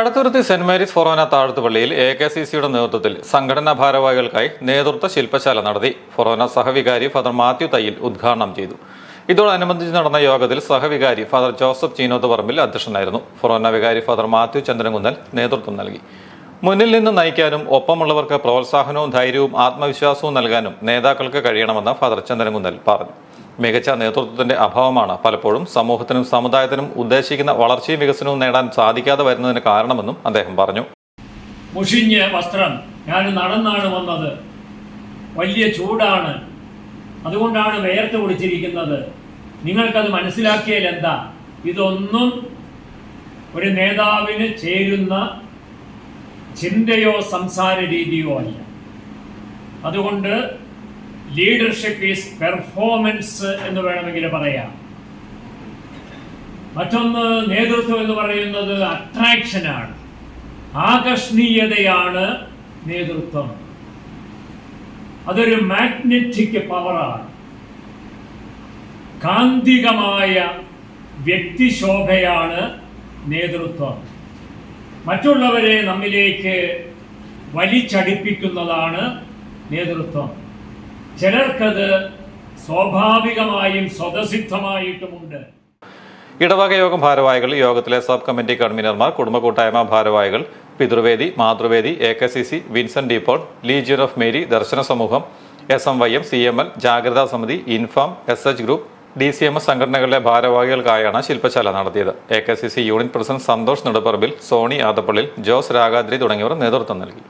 Kaduthuruthy saint Mary's ഫൊറോന താഴ്ത്തുപള്ളിയിൽ A K C സിയുടെ നേതൃത്വത്തിൽ സംഘടനാ ഭാരവാഹികൾക്കായി നേതൃത്വ ശില്പശാല നടത്തി. ഫൊറോന സഹവികാരി ഫാദർ മാത്യു തയ്യിൽ ഉദ്ഘാടനം ചെയ്തു. ഇതോടനുബന്ധിച്ച് നടന്ന യോഗത്തിൽ സഹവികാരി ഫാദർ ജോസഫ് ചീനോത്ത് പറമ്പിൽ അധ്യക്ഷനായിരുന്നു. ഫൊറോന വികാരി ഫാദർ മാത്യു ചന്ദ്രൻകുന്നൽ നേതൃത്വം നൽകി. മുന്നിൽ നിന്ന് നയിക്കാനും ഒപ്പമുള്ളവർക്ക് പ്രോത്സാഹനവും ധൈര്യവും ആത്മവിശ്വാസവും നൽകാനും നേതാക്കൾക്ക് കഴിയണമെന്ന് ഫാദർ ചന്ദ്രൻകുന്നൽ പറഞ്ഞു. മികച്ച നേതൃത്വത്തിന്റെ അഭാവമാണ് പലപ്പോഴും സമൂഹത്തിനും സമുദായത്തിനും ഉദ്ദേശിക്കുന്ന വളർച്ചയും വികസനവും നേടാൻ സാധിക്കാതെ വരുന്നതിന് കാരണമെന്നും അദ്ദേഹം പറഞ്ഞു. മുഷിഞ്ഞ വസ്ത്രം. ഞാൻ നടന്നാണ് വന്നത്. വലിയ ചൂടാണ്. അതുകൊണ്ടാണ് വേർത്ത് കുടിച്ചിരിക്കുന്നത് നിങ്ങൾക്കത് മനസ്സിലാക്കിയാൽ എന്താ? ഇതൊന്നും ഒരു നേതാവിന് ചേരുന്ന ചിന്തയോ സംസാര രീതിയോ അല്ല. അതുകൊണ്ട് ലീഡർഷിപ്പ് ഈസ് പെർഫോമൻസ് എന്ന് വേണമെങ്കിൽ പറയാം. മറ്റൊന്ന് നേതൃത്വം എന്ന് പറയുന്നത് അട്രാക്ഷനാണ് ആകർഷണീയതയാണ് നേതൃത്വം. അതൊരു മാഗ്നറ്റിക് പവറാണ് കാന്തികമായ വ്യക്തിശോഭയാണ് നേതൃത്വം. മറ്റുള്ളവരെ നമ്മിലേക്ക് വലിച്ചടിപ്പിക്കുന്നതാണ് നേതൃത്വം. ചിലർക്കത് സ്വാഭാവികമായും സ്വതസിദ്ധമായിട്ടുമുണ്ട്. ഇടവക യോഗം ഭാരവാഹികൾ യോഗത്തിലെ സബ് കമ്മിറ്റി കൺവീനർമാർ കുടുംബ കൂട്ടായ്മ ഭാരവാഹികൾ പിതൃവേദി Mathruvedi A K C C Vincent DePaul legion of Mary ദർശന സമൂഹം S M Y M C M L ജാഗ്രതാ സമിതി INFAM S H group D C M S സംഘടനകളിലെ ഭാരവാഹികൾക്കായാണ് ശില്പശാല നടത്തിയത്. A K C C unit president Santhosh Nedupparambil Soni Adappallil Jose Ragadri തുടങ്ങിയവർ നേതൃത്വം നൽകി.